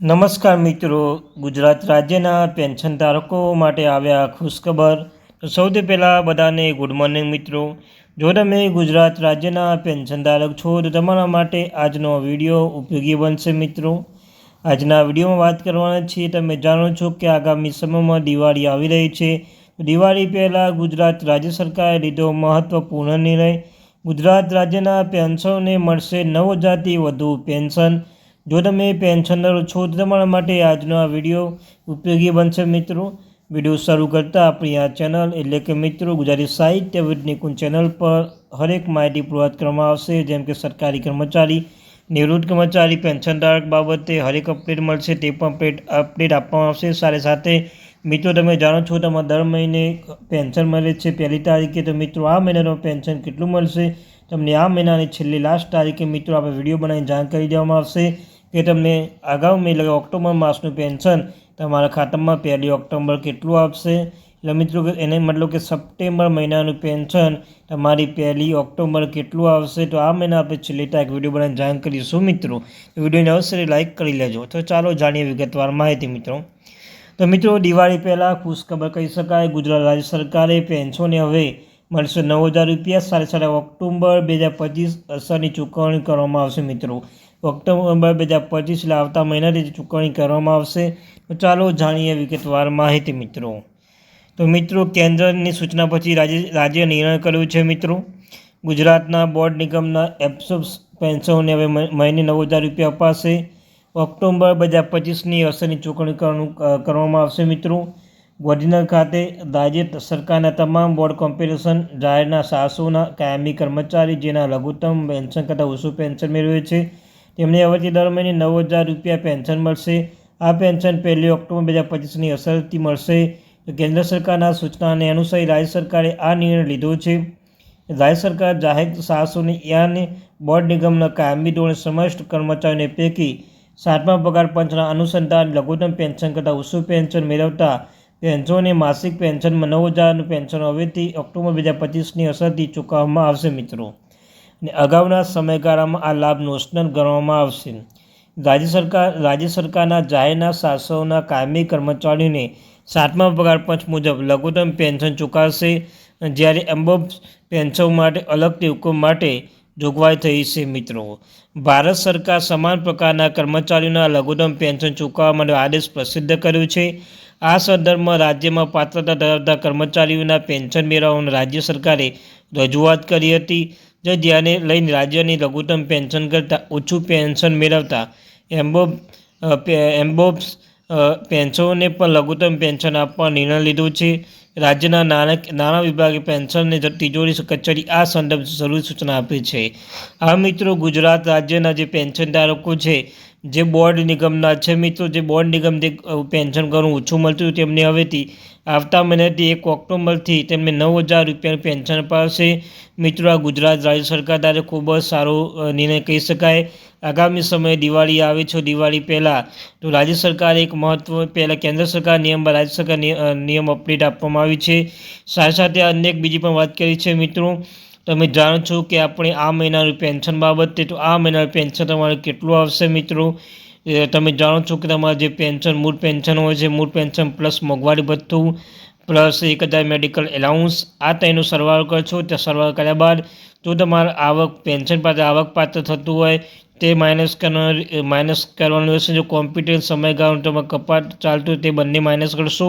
નમસ્કાર મિત્રો, ગુજરાત રાજ્યના પેન્શન ધારકો માટે આવ્યા ખુશખબર. તો સૌથી પહેલાં બધાને ગુડ મોર્નિંગ મિત્રો. જો તમે ગુજરાત રાજ્યના પેન્શન ધારક છો, તો તમારા માટે આજનો વીડિયો ઉપયોગી બનશે મિત્રો. આજના વિડીયોમાં વાત કરવાના છીએ, તમે જાણો છો કે આગામી સમયમાં દિવાળી આવી રહી છે. દિવાળી પહેલાં ગુજરાત રાજ્ય સરકારે લીધો મહત્ત્વપૂર્ણ નિર્ણય. ગુજરાત રાજ્યના પેન્શનને મળશે નવ હજારથી વધુ પેન્શન. જો તમે પેન્શનર છો, તો તમારા માટે આજનો આ વીડિયો ઉપયોગી બનશે મિત્રો. વીડિયો શરૂ કરતાં આપણી આ ચેનલ એટલે કે મિત્રો ગુજરાતી સાહિત્ય નિકુંજ ચેનલ પર હરેક માહિતી પૂરવાત કરવામાં આવશે. જેમ કે સરકારી કર્મચારી, નિવૃત્ત કર્મચારી પેન્શનધારક બાબતે હરેક અપડેટ મળશે, તે પણ અપડેટ અપડેટ આપવામાં આવશે. સાથે સાથે મિત્રો, તમે જાણો છો તમારે દર મહિને પેન્શન મળે છે પહેલી તારીખે, તો મિત્રો આ મહિનાનું પેન્શન કેટલું મળશે? તમને આ મહિનાની છેલ્લી લાસ્ટ તારીખે મિત્રો આપણે વીડિયો બનાવીને જાણ કરી દેવામાં આવશે. કે તમને અગાઉ મેં ઓક્ટોબર માસનું પેન્શન. તમારા ખાતામાં પહેલી ઓક્ટોબર કેટલું આપશે એટલે મિત્રો, એને મતલબ કે સપ્ટેમ્બર મહિનાનું પેન્શન, તમારી પહેલી ઓક્ટોબર કેટલું આવશે? તો આ મહિના આપણે છેલ્લી એક વીડિયો બનાવીને જાણ કરીશું મિત્રો. વિડીયોને અવશ્ય લાઇક કરી લેજો. તો ચાલો જાણીએ વિગતવાર માહિતી મિત્રો. તો મિત્રો, દિવાળી પહેલાં ખુશખબર કહી શકાય, ગુજરાત રાજ્ય સરકારે પેન્શનને હવે મળશે નવ હજાર રૂપિયા. સાડા સાડા ઓક્ટોબર બે હજાર પચીસ અસરની ચૂકવણી કરવામાં આવશે મિત્રો. ઓક્ટોબર બે હજાર પચીસ એટલે આવતા મહિનાથી ચૂકવણી કરવામાં આવશે. તો ચાલો જાણીએ વિગતવાર માહિતી મિત્રો. તો મિત્રો, કેન્દ્રની સૂચના પછી રાજ્ય રાજ્ય નિર્ણય કર્યો છે મિત્રો. ગુજરાતના બોર્ડ નિગમના એપ્સોપ્સ પેન્શનને હવે મહિને નવ હજાર રૂપિયા અપાશે. ઓક્ટોબર બે હજાર પચીસની અસરની ચૂકવણી કરવામાં આવશે મિત્રો. ગાંધીનગર ખાતે રાજ્ય સરકારના તમામ બોર્ડ કોમ્પિટિશન જાહેરના સાસુના કાયમી કર્મચારી જેના લઘુત્તમ પેન્શન કરતાં ઓછું પેન્શન મેળવે છે. તેમને હવેથી દર મહિને નવ હજાર રૂપિયા પેન્શન મળશે. આ પેન્શન પહેલી ઓક્ટોબર બે હજાર પચીસની અસરથી મળશે. કેન્દ્ર સરકારના સૂચનાને અનુસરી રાજ્ય સરકારે આ નિર્ણય લીધો છે. રાજ્ય સરકાર જાહેર સાહસોની યાને બોર્ડ નિગમના કાયમી ધોરણે સમસ્ત કર્મચારીઓને પૈકી સાતમા પગાર પંચના અનુસંધાન લઘુત્તમ પેન્શન કરતાં ઓછું પેન્શન મેળવતા પેન્શનને માસિક પેન્શનમાં નવ હજારનું પેન્શન હવેથી ઓક્ટોબર બે હજાર પચીસની અસરથી ચૂકવવામાં આવશે મિત્રો. અને અગાઉના સમયગાળામાં આ લાભ નોશનલ ગણવામાં આવશે. રાજ્ય સરકાર, રાજ્ય સરકારના જાહેરના શાસકોના કાયમી કર્મચારીઓને સાતમા પગાર પંચ મુજબ લઘુત્તમ પેન્શન ચૂકવશે. જ્યારે એમ્બોબ પેન્શન માટે અલગથી હુકમ માટે જોગવાઈ થઈ છે મિત્રો. ભારત સરકાર સમાન પ્રકારના કર્મચારીઓના લઘુત્તમ પેન્શન ચૂકવવા માટે આદેશ પ્રસિદ્ધ કર્યો છે. આ સંદર્ભમાં રાજ્યમાં પાત્રતા ધરાવતા કર્મચારીઓના પેન્શન મેળવવાની રાજ્ય સરકારે રજૂઆત કરી હતી. જે ધ્યાને લઈને રાજ્યની લઘુત્તમ પેન્શન કરતાં ઓછું પેન્શન મેળવતા એમ્બોબ એમ્બોબ્સ પેન્શનોને પણ લઘુત્તમ પેન્શન આપવા નિર્ણય લીધો છે. રાજ્યના નાણાં વિભાગે પેન્શનને તિજોરી કચેરી આ સંદર્ભ જરૂરી સૂચના આપી છે. આ મિત્રો ગુજરાત રાજ્યના જે પેન્શનધારકો છે જે બોર્ડ નિગમના છે મિત્રો, જે બોર્ડ નિગમથી પેન્શન ઘણું ઓછું મળતું તેમને હવેથી આવતા મહિનાથી એક ઓક્ટોબરથી તેમને નવ હજાર રૂપિયાનું પેન્શન અપાવશે. મિત્રો, આ ગુજરાત રાજ્ય સરકાર દ્વારા ખૂબ જ સારો નિર્ણય કહી શકાય. આગામી સમયે દિવાળી આવે છે, દિવાળી પહેલાં તો રાજ્ય સરકારે એક મહત્વ, પહેલાં કેન્દ્ર સરકાર નિયમ રાજ્ય સરકાર નિયમ અપડેટ આપવામાં આવી છે. સાથે સાથે અનેક બીજી પણ વાત કરી છે મિત્રો તમે જાણો છો કે આપણે આ મહિનાનું પેન્શન બાબતે, તો આ મહિનાનું પેન્શન તમારે કેટલું આવશે મિત્રો? તમે જાણો છો કે તમારે જે પેન્શન, મૂળ પેન્શન હોય છે, મૂળ પેન્શન પ્લસ મોંઘવારી ભથ્થું પ્લસ એક હજાર મેડિકલ એલાઉન્સ આ તેનો સરવાળો કરશો, ત્યાં સરવાળો કર્યા બાદ જો તમારે આવક પેન્શન પાત્ર, આવક પાત્ર થતું હોય, તે માઇનસ કરવાનું માઇનસ કરવાનું રહેશે. જો કોમ્પ્યુટર સમયગાળો તમારે કપાત ચાલતું તે બંને માઇનસ કરશો.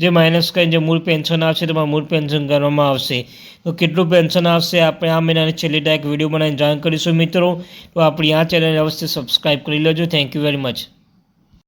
જે માઇનસ કરીને જે મૂળ પેન્શન આવશે તમારું મૂળ પેન્શન કરવામાં આવશે. તો કેટલું પેન્શન આવશે, આપણે આ મહિનાની છેલ્લી તારીખ વીડિયો બનાવીને જાણ કરીશું મિત્રો. તો આપણી આ ચેનલ અવશ્ય સબસ્ક્રાઈબ કરી લેજો. Thank you very much